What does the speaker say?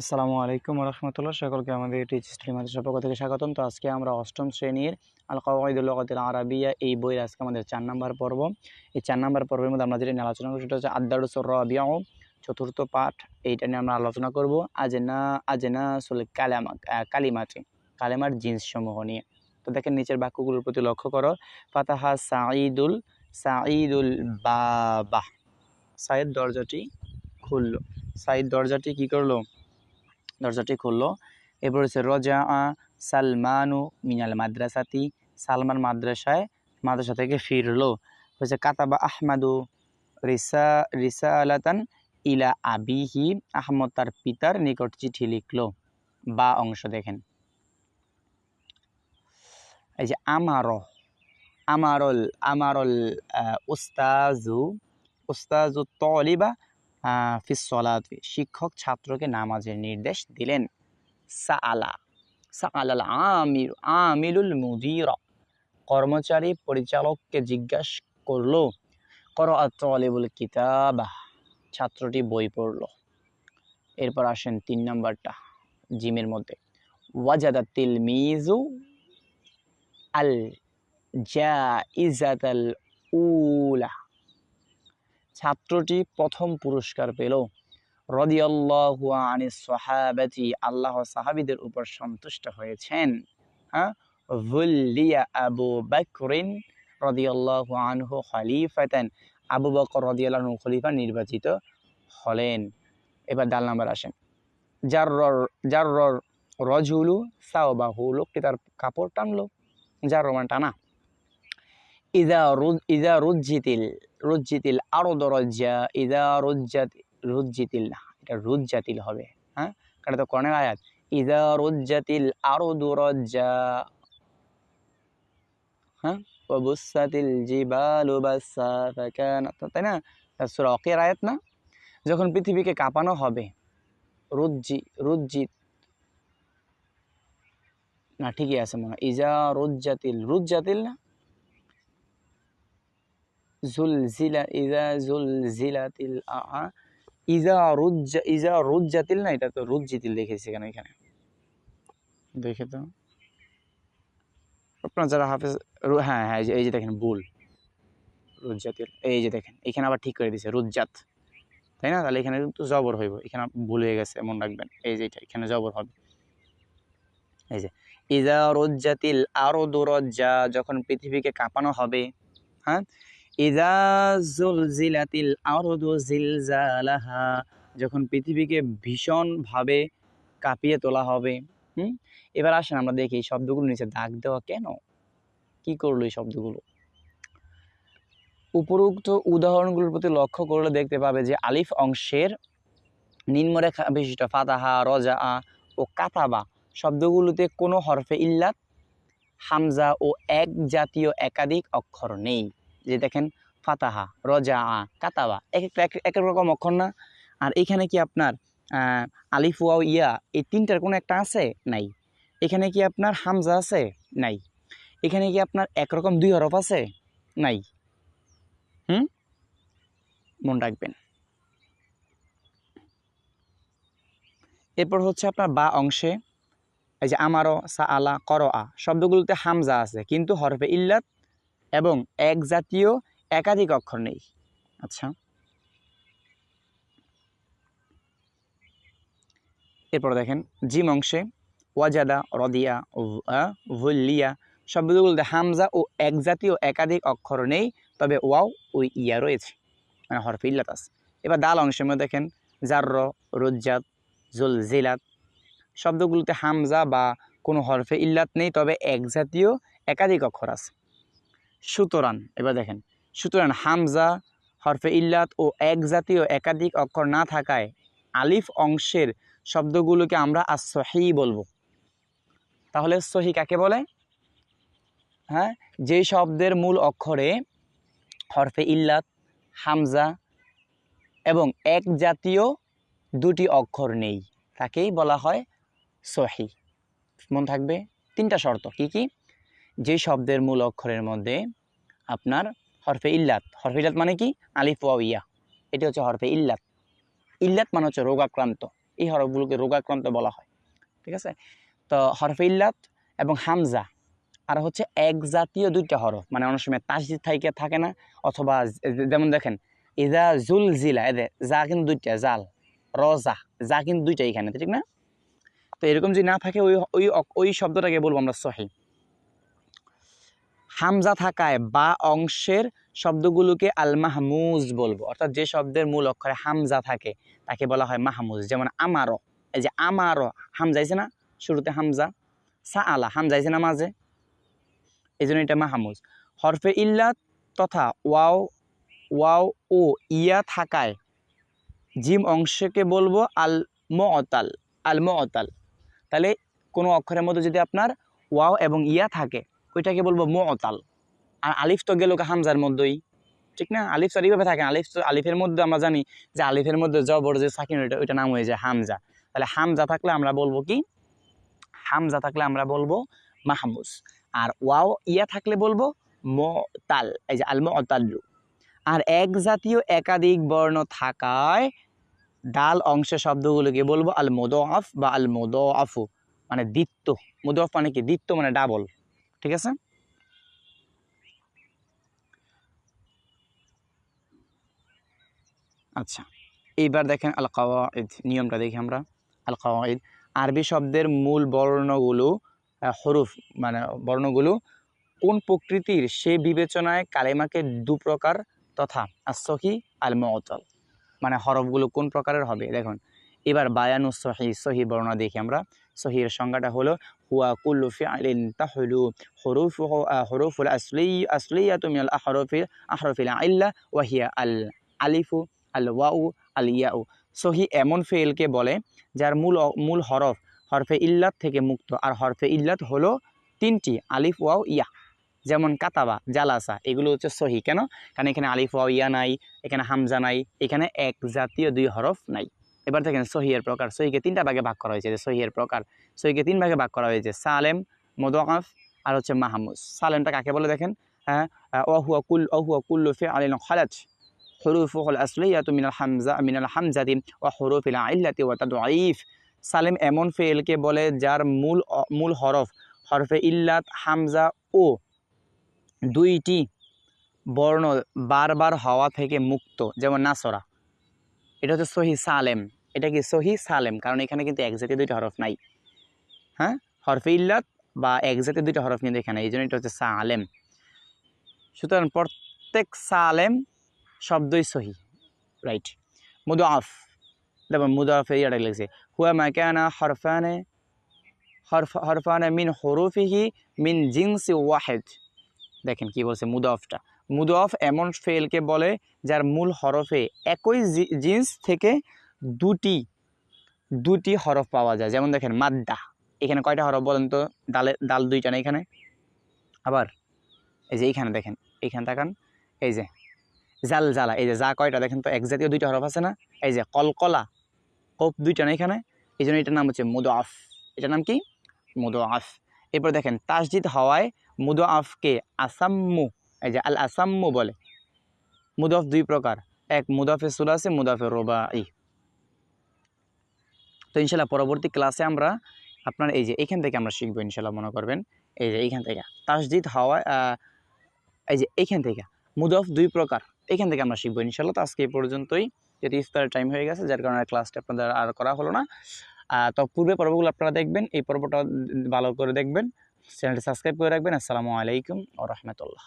আসসালামু আলাইকুম রহমতুল্লাহ। সকলকে আমাদের টিচ মাদ্রাসার পক্ষ থেকে স্বাগতম। তো আজকে আমরা অষ্টম শ্রেণির আল কাওয়াইদুল লগাতিল আরাবিয়া এই বইয়ের আজকে আমাদের চার নাম্বার পর্ব। এই চার নাম্বার পর্বের মধ্যে আমরা যেটা নিয়ে আলোচনা করব সেটা হচ্ছে আদারুসর রবিয়াও চতুর্থ পাঠ। এইটা নিয়ে আমরা আলোচনা করব আজেনা আজেনা সুল কালামা কালিমাটি, কালেমার জিন্স সমূহ নিয়ে। তো দেখেন নিচের বাক্যগুলোর প্রতি লক্ষ্য করো। ফাতাহা সাঈদুল সাঈদুল বাবা। সাইদ দরজাটি খুললো। সাইদ দরজাটি কি করল? দরজাটি খুললো। এরপর হচ্ছে রজা সালমানু মিনাল মাদ্রাসাতি। সালমান মাদ্রাসায় মাদ্রাসা থেকে ফিরলো। হচ্ছে, কাতাবা আহমাদু রিসা রিসা আলাতান ইলা আবিহি। আহমদ তার পিতার নিকট চিঠি লিখলো। বা অংশ দেখেন। এই যে, আমার, আমারল আমারল উস্তাজু উস্তাজু তলিবা ফিসলাতি শিক্ষক ছাত্রকে নামাজের নির্দেশ দিলেন। সা আলা সাআলা, সাআলাল আমির, আমিলুল মুদির কর্মচারী পরিচালককে জিজ্ঞাস করল কর তলিবুল কিতাব? ছাত্রটি বই পড়ল। এরপর আসেন তিন নম্বরটা, জিমের মধ্যে। ওয়াজাদা তিল মিজু আল জাইজাতাল উলা। ছাত্রটি প্রথম পুরস্কার পেল। রদিয়াল্লাহু আনি সাহাবাতি, আল্লাহ সাহাবিদের উপর সন্তুষ্ট হয়েছেন। হ্যাঁ? ভুল্লিয়া আবু বকরিন রদিয়াল্লাহু আনহু খলিফাতান, আবু বকর রদিয়াল্লাহু খলিফা নির্বাচিত হলেন। এবার ডাল নাম্বার আসেন। জারর জারর রজুলু সাওবাহু, লোকটি তার কাপড় টানলো। যার রোমান টানা। ইদা রুজ ইদা রুজ্জিতিল রুজ্জিতিল আরও দরজা ইদা রুজ্জাত রুজ্জিতিল না এটা রুজ্জাতিল হবে হ্যাঁ? কারণ তো কর্ণের আয়াত। ইদা রুজ্জাতিল আরও দরজা হ্যাঁ? ওবুসাতিল জিবালু বাসা তাই না? সূরা অকের আয়াত না? যখন পৃথিবীকে কাঁপানো হবে, রুজ্জি, রুজ্জিত না, ঠিকই আছে মনে হয়। ইজা রুজ্জাতিল রুজ্জাতিল না? জুলজিলা ইজা আ ইজা ইজা না, এটা তো কেন এখানে দেখে তো। আপনার যারা হাফেজ হ্যাঁ হ্যাঁ এই যে- দেখেন বুল রুজ্জাতিল, এই যে দেখেন, এখানে আবার ঠিক করে দিয়েছে রুজ্জাত। তাই না? তাহলে এখানে কিন্তু জবর হইব, এখানে ভুল হয়ে গেছে, মনে রাখবেন। এই যে এটা, এখানে জবর হবে। এই যে ইজা রুজ্জাতিল আরও দুরজ্জা যখন পৃথিবীকে কাঁপানো হবে হ্যাঁ ইজা জুলজিলাতিল আরদু জিলজালাহা যখন পৃথিবীকে ভীষণভাবে কাঁপিয়ে তোলা হবে। হুম? এবার আসেন আমরা দেখি এই শব্দগুলো নিচে দাগ দেওয়া কেন? কি করল এই শব্দগুলো? উপরোক্ত উদাহরণগুলোর প্রতি লক্ষ্য করলে দেখতে পাবে যে আলিফ অংশের নিম্নরেখা বিশিষ্ট ফাতাহা রজা আ ও কাতাবা শব্দগুলোতে কোনো হরফে ইল্লাত, হামজা ও এক জাতীয় একাধিক অক্ষর নেই। যে দেখেন, ফাতাহা রজা আ কাতাবা, এক একটা এক রকম অক্ষর না? আর এখানে কি আপনার আলিফ, ওয়াও, ইয়া, এই তিনটার কোনো একটা আছে? নাই। এখানে কি আপনার হামজা আছে? নাই। এখানে কি আপনার একরকম দুই হরফ আছে? নাই। হুম? মন রাখবেন। এরপর হচ্ছে আপনার বা অংশে, এই যে আমারও সা আলা কর আ শব্দগুলোতে হামজা আছে, কিন্তু হরফে ইল্লাত এবং এক জাতীয় একাধিক অক্ষর নেই। আচ্ছা। এরপর দেখেন জিম অংশে ওয়াজাদা, রদিয়া ভুল্লিয়া শব্দগুলোতে হামজা ও এক জাতীয় একাধিক অক্ষর নেই, তবে ওয়াও ও ইয়া রয়েছে মানে হরফে ইল্লাত আছে। এবার দাল অংশের মধ্যে দেখেন, জার্র, রুজ্জাত জুল জিলাত শব্দগুলোতে হামজা বা কোনো হরফে ইল্লাত নেই, তবে এক জাতীয় একাধিক অক্ষর আছে। সুতরাং, এবার দেখেন, সুতরাং হামজা, হরফে ইল্লাত ও এক জাতীয় একাধিক অক্ষর না থাকায় আলিফ অংশের শব্দগুলোকে আমরা আসহি বলব। তাহলে সহি কাকে বলে? হ্যাঁ যে শব্দের মূল অক্ষরে হরফে ইল্লাত, হামজা এবং এক জাতীয় দুটি অক্ষর নেই, তাকেই বলা হয় সহি। মন থাকবে তিনটা শর্ত, কি কি? যে শব্দের মূল অক্ষরের মধ্যে আপনার হরফে ইল্লাত। হরফে ইল্লাত মানে কি? আলিফ ওয়া ইয়া। এটি হচ্ছে হরফে ইল্লাত। ইল্লাত মানে হচ্ছে রোগাক্রান্ত। এই হরফগুলোকে রোগাক্রান্ত বলা হয়। ঠিক আছে? তো হরফে ইল্লাত এবং হামজা, আর হচ্ছে এক জাতীয় দুইটা হরফ। মানে অনেক সময় তাসজিদ থাইকে থাকে না, অথবা যেমন দেখেন ইজা জুল জিলা এদে যা কিন্তু দুইটা, জাল, রজা যা কিন্তু দুইটা এখানে, ঠিক না? তো এরকম যদি না থাকে, ওই ওই ওই শব্দটাকে বলব আমরা সহি। হামজা থাকায় বা অংশের শব্দগুলোকে আল মাহমুজ বলব। অর্থাৎ যে শব্দের মূল অক্ষরে হামজা থাকে, তাকে বলা হয় মাহমুজ। যেমন আমারও এই যে আমারও হামজাইছে না? শুরুতে হামজা। সা আলা হামজাইছে না মাঝে? এই জন্য এটা মাহমুজ। হরফে ইল্লাত তথা ওয়াও ওয়াও, ও, ইয়া থাকায় জিম অংশকে বলব আল মতাল আল মতাল তাহলে কোনো অক্ষরের মধ্যে যদি আপনার ওয়াও এবং ইয়া থাকে ওইটাকে বলব মতাল। আর আলিফ তো গেল হামজার মধ্যেই। ঠিক না? আলিফ তো এইভাবে থাকে। আলিফ তো আলিফের মধ্যে আমরা জানি যে আলিফের মধ্যে জবর যে সাকিন, ওইটা ওইটা নাম হয়ে যায় হামজা। তাহলে হামজা থাকলে আমরা বলব কি? হামজা থাকলে আমরা বলব মাহমুজ আর ওয়াও ইয়া থাকলে বলব মতাল। এই যে আল মতাল্লু আর এক জাতীয় একাধিক বর্ণ থাকায় ডাল অংশের শব্দগুলোকে বলব আল মোদআফ বা আল মোদআফু মানে দ্বিত্ব মোদআফ মানে কি? দ্বিত্ব মানে ডাবল। ঠিক আছে? আচ্ছা এইবার দেখেন আল কাওয়াইদ নিয়মটা দেখি আমরা। আল কাওয়াইদ আরবি শব্দের মূল বর্ণগুলো হরুফ মানে বর্ণগুলো, কোন প্রকৃতির সে বিবেচনায় কালেমাকে দু প্রকার, তথা আসহি আল মতল মানে হরফগুলো কোন প্রকারের হবে? দেখুন এবার বায়ানু সহি সহি বর্ণনা দেখি আমরা। সহির সংজ্ঞাটা হলো, হুয়া কুল্লু ফিআলিন তাহলু হুরুফুহু হুরুফুল আসলি, আসলিয়াতু মিনাল আহরফিল আহরফিল ইল্লা ওয়া হিয়া আল আলিফু, আল ওয়াউ, আল ইয়াউ। সহি এমন ফেলকে বলে, যার মূল মূল হরফ, হরফে ইল্লাত থেকে মুক্ত, আর হরফে ইল্লাত হলো তিনটি, আলিফ ওয়াও ইয়া। যেমন কাতাবা, জালাসা, এগুলো হচ্ছে সহি। কেন? কারণ এখানে আলিফ ওয়াও ইয়া নাই, এখানে হামজা নাই, এখানে এক জাতীয় দুই হরফ নাই। এবার দেখেন সহিয়ের প্রকার, সহিকে তিনটা ভাগে ভাগ করা হয়েছে, যে সহিয়ের প্রকার, সহিকে তিন ভাগে ভাগ করা হয়েছে, সালেম মদকাফ আর হচ্ছে মাহমুদ। সালেমটা কাকে বলে দেখেন? হ্যাঁ অহুয়া কুল অহুয়া কুল্লু ফে আলিন খালাজ হরুফুল আসলিয়াত মিনাল হামজা, মিনাল হামজাদি ও হরুফিল আইল্লাতি ও আইফ সালেম এমন ফেলকে বলে যার মূল মূল হরফ, হরফে ইল্লাত, হামজা ও দুইটি বর্ণ বারবার হওয়া থেকে মুক্ত, যেমন নাসরা। এটা হচ্ছে সহি সালেম। এটা কি সহি সালেম? কারণ এখানে কিন্তু এক জাতীয় দুইটা হরফ নাই। হ্যাঁ? হরফে ইল্লাত বা এক জাতীয় দুইটা হরফ কিন্তু এখানে এই জন্য এটা হচ্ছে সালেম। সুতরাং প্রত্যেক সালেম শব্দই সহি। রাইট মুদাফ। দেখুন, মুদাফে ইয়াটা লিখছে। হুয়া মাকানা হরফানে, হরফ, হরফানে মিন হরুফিহি মিন জিনসি ওয়াহেদ। দেখেন কি বলছে মুদাফটা। মুদাফ এমন ফেলকে বলে যার মূল হরফে একই জিন্স থেকে দুটি দুটি হরফ পাওয়া যায়। যেমন দেখেন, মাদ্দা। এখানে কয়টা হরফ বলেন তো? ডালে, ডাল দুইটা না এখানে? আবার, এই যে এইখানে দেখেন, এইখানে তাকান, এই যে জাল জালা এই যে যা কয়টা দেখেন তো? এক জাতীয় দুইটা হরফ আছে না? এই যে কলকলা, কোপ দুইটা না এখানে? এই জন্য এটার নাম হচ্ছে মুদাফ। এটার নাম কি? মুদাফ। এরপর দেখেন, তাসজিদ হওয়ায় মুদাফকে আসাম্মু, এই যে আল আসাম্মু বলে। মুদাফ দুই প্রকার। এক মুদাফে সুলাসে মুদাফে রোবাই। তো ইনশাল্লাহ পরবর্তী ক্লাসে আমরা আপনার এই যে এখান থেকে আমরা শিখব ইনশাল্লাহ মনে করবেন। এই যে এইখান থেকে তাসজিদ হওয়ায় আহ, এই যে এইখান থেকে মুদফ দুই প্রকার এখান থেকে আমরা শিখব ইনশাল্লাহ। তো আজকে এই পর্যন্তই যেহেতু ইফতারের টাইম হয়ে গেছে যার কারণে ক্লাসটা আপনাদের আর করা হলো না। তো পূর্বে পর্বগুলো আপনারা দেখবেন এই পর্বটা ভালো করে দেখবেন। চ্যানেলটি সাবস্ক্রাইব করে রাখবেন। আসসালামু আলাইকুম ও রহমতুল্লাহ।